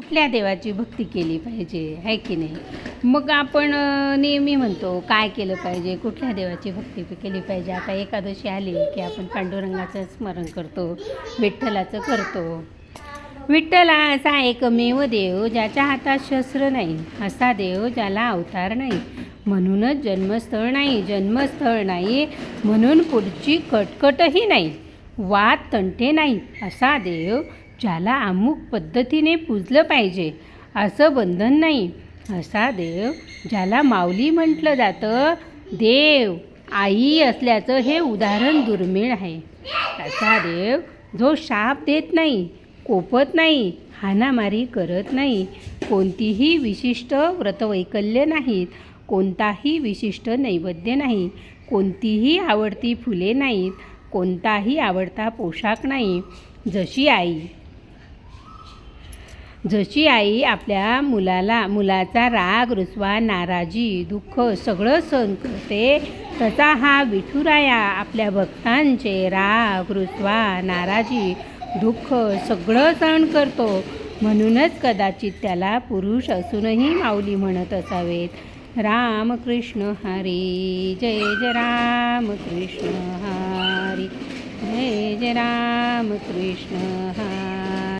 कुठल्या देवाची भक्ती केली पाहिजे आहे की नाही? मग आपण नेहमी म्हणतो काय केलं पाहिजे कुठल्या देवाची भक्ती केली पाहिजे? आता एकादशी आली की आपण पांडुरंगाचं स्मरण करतो विठ्ठलाचं करतो. विठ्ठला असा एकमेव देव ज्याच्या हातात शस्त्र नाही असा देव ज्याला अवतार नाही. म्हणूनच जन्मस्थळ नाही जन्मस्थळ नाही म्हणून पुढची कटकटही नाही वाद तंटे नाही असा देव ज्याला अमुक पद्धतीने पूजलं पाहिजे असं बंधन नाही. असा देव ज्याला माऊली म्हटलं जातं देव आई असल्याचं हे उदाहरण दुर्मिळ आहे. असा देव जो शाप देत नाही कोपत नाही हाणामारी करत नाही कोणतीही विशिष्ट व्रतवैकल्य नाहीत कोणताही विशिष्ट नैवेद्य नाही कोणतीही आवडती फुले नाहीत कोणताही आवडता पोशाख नाही. जशी आई जशी आई आपल्या मुलाला मुलाचा राग रुसवा नाराजी दुःख सगळं सहन करते तसा हा विठुराया आपल्या भक्तांचे राग रुसवा नाराजी दुःख सगळं सहन करतो. म्हणूनच कदाचित त्याला पुरुष असूनही माऊली म्हणत असावेत. रामकृष्ण हरी जय जय रामकृष्ण हरी जय जय रामकृष्ण हरी.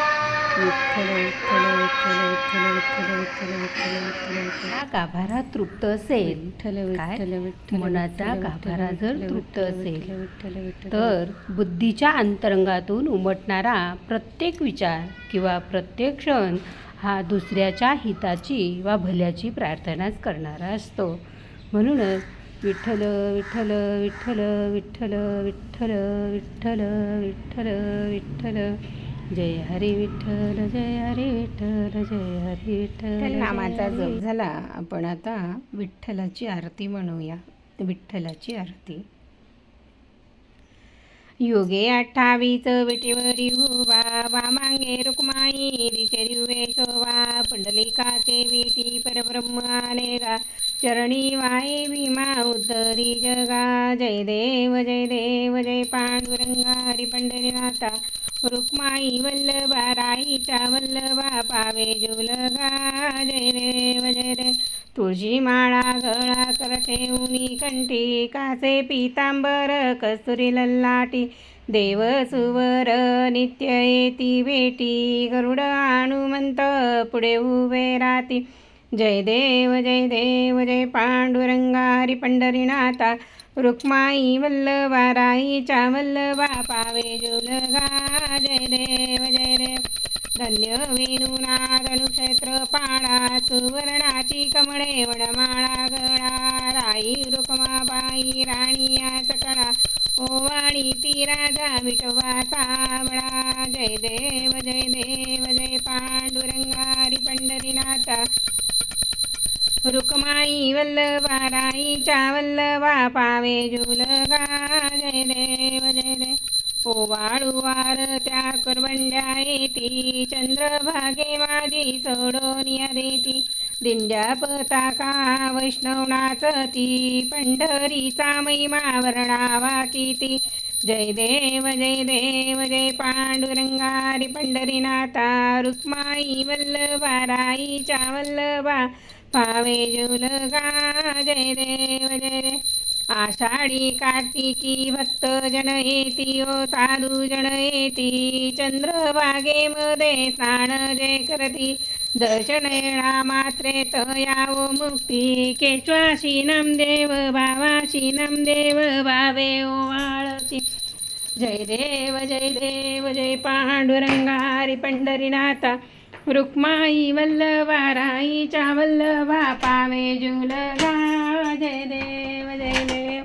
गाभारा तृप्त असेल मनाचा गाभारा जर तृप्त असेल तर बुद्धीच्या अंतरंगातून उमटणारा प्रत्येक विचार किंवा प्रत्येक क्षण हा दुसऱ्याच्या हिताची वा भल्याची प्रार्थनाच करणारा असतो म्हणूनच विठ्ठल विठ्ठल विठ्ठल विठ्ठल विठ्ठल विठ्ठल विठ्ठल विठ्ठल जय हरी विठ्ठल जय हरी विठ्ठल जय हरी विठ्ठल नामाचा जप झाला. आपण आता विठ्ठलाची आरती म्हणूया. विठ्ठलाची आरती. योगे अठ्ठावीस विटेवरी हुवा वामांगे रुक्माई दिशे दिवे शोभा पुंडलिकाचे विटी परब्रह्म आले गा चरणी वाये भीमा उद्धरी जगा. जय देव जय देव जय पांडुरंगा हरी पंढरीनाथा रुक्माई वल्लभा राईचा वल्लभा पावे जुलगा जय देव जय देव तुळशी माळा गळा करते उनी कंठी कासे पितांबर कस्तुरी लल्लाटी देव सुवर नित्य येती भेटी गरुड हनुमंत पुढे उभे राती जय देव जय देव जय पांडुरंगारी पंढरीनाथा रुक्माई वल्लभा राईच्या वल्लभा पावे जुलगा जय देव जय देव. धन्य वेणुनाद अनुक्षेत्र पाळा सुवर्णाची कमळे वडमाळा गळा राई रुक्माबाई राणी या सकळा वाणी ती राजा विठोबा सावळा जय देव जय देव जय पांडुरंगारी पंढरीनाथा. रुक्माई वल्लभा राईच्या वल्लभा पावे जुलगा जय देव जय देव. ओवाळू वार त्या करवंड्या येती चंद्रभागे माझी सोडोनिया देती. दिंड्या पताका वैष्णवनाच ती. पंढरीचा महिमा वर्णावा किती. जय देव जय देव जय पांडुरंगारी पंढरीनाथा. रुक्माई वल्लभा राईच्या वल्लभा पावे जुलगा जय देव जय देव. आषाढी कार्तिकी भक्त जन येती ओ साधू जन येती चंद्रभागेमध्ये स्नान जय करती. दर्शन येणा मात्रे यावो मुक्ती. केशवाशी नामदेव भावाशी नामदेव भावे ओवाळती जय देव जय देव जय पांडुरंगारी पंढरीनाथा रुक्माई वल्लभा राईच्या वल्लभा पावे जुलगा जय देव जय देव.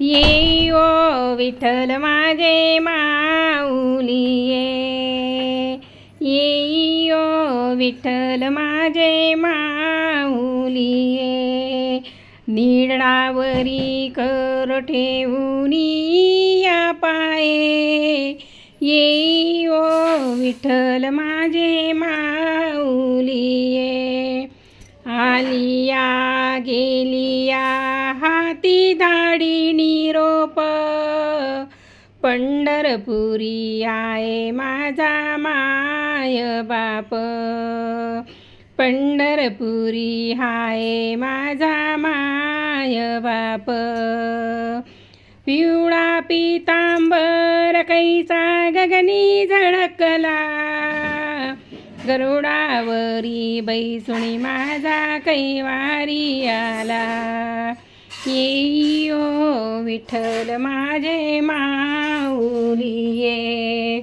ये ओ विठ्ठल माझे माऊली ये ये ओ विठ्ठल माझे माऊली निळावरी कर ठेवूनी या पाये. ये ओ विठ्ठल माझे माऊलिये. आलिया गेलिया हाती धाडी निरोप. पंढरपुरी आहे माझा माय बाप. पंढरपुरी हाय माझा माय बाप. पिवळा पितांबर कैसा गगनी झळकला. गरुडावरी बैसुणी माझा कैवारी आला. येई ओ विठ्ठल माझे माऊली ये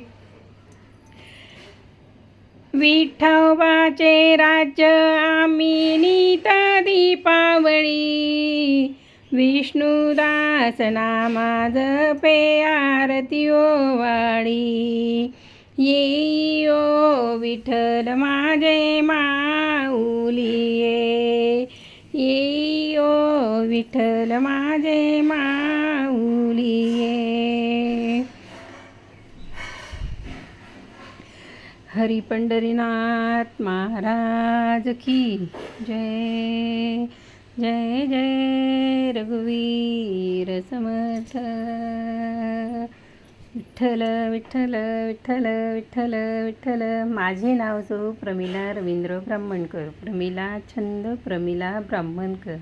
विठोबाचे राज्य आम्ही नीत दीपावळी. विष्णुदास नामा जपे आरती ओवाळी. येई ओ विठ्ठल माझे माऊली ये येई ओ विठ्ठल माझे माऊली हरी पंढरीनाथ महाराज की जय जय जय रघुवीर समर्थ। विठ्ठल विठ्ठल विठ्ठल विठ्ठल विठ्ठल माझे नाव सो प्रमिला रवींद्र ब्राह्मणकर प्रमिला छंद प्रमिला ब्राह्मणकर।